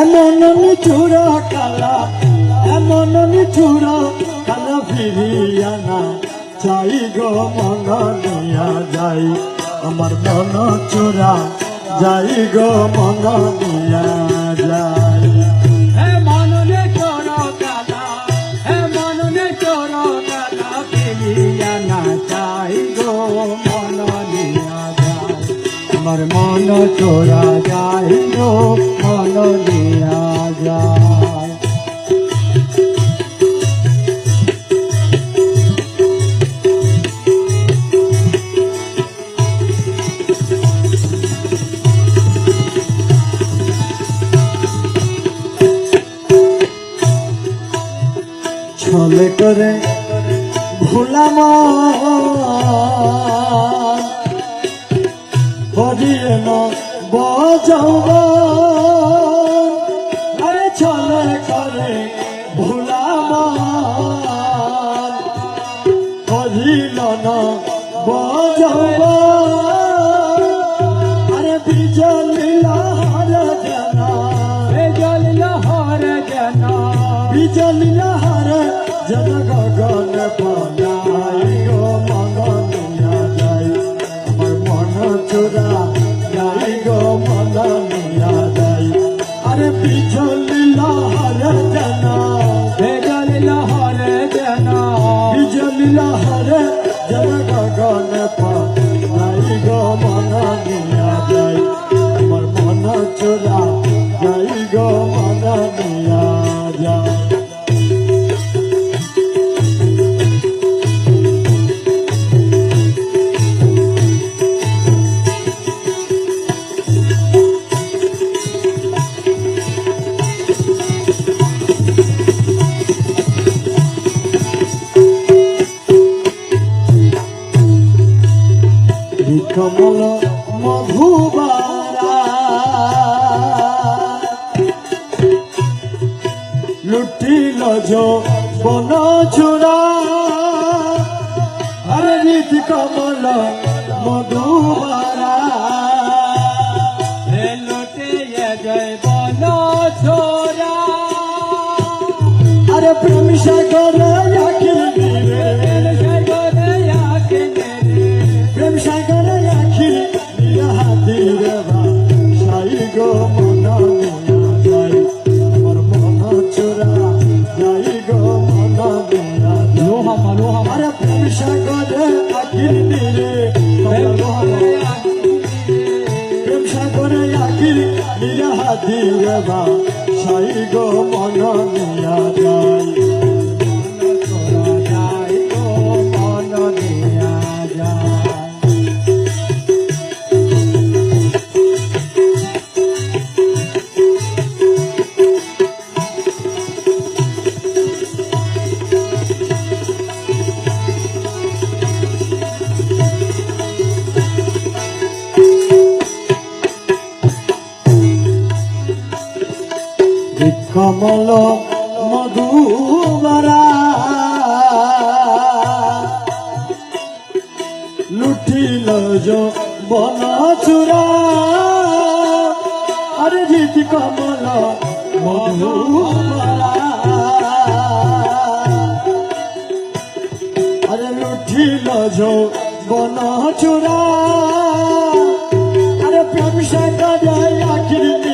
এমন নিঠুরা কালা, এমন নিঠুরা কালা ফিরিয়া না চাই গো মন নিয়া যাই। আমার মন চোরা যাই গো মন নিয়া যাই। আমার মন চোরা গো মন নিয়া যায়। ছলে করে হরিয়ে ন বজব আরে ছলে করে ভোলাম হরিল ন বজব আরে বিজলি লহর জানা। হে জল লহর যেন বিজলি লহর জন, গগন পলাই মন নিয়া যাই আরে বিজলি লহর জন হে জল লহর যেন বিজলি লহর জন গগন পলাই গো মন নিয়া যাই আমার মন চোরা কমল মধুবারা লুটিল বন চূড়া আরে নীতি কমল মধুবারা হে লোটে জয় বল ছোরা আরে প্রেম সাগর Là কমল মধুবরা। লুটিল যো বন চূড়া। আরে জিতি কমল মধুবরা। আরে লুঠিল বন চূড়া। আরে প্রেম সাগর আখির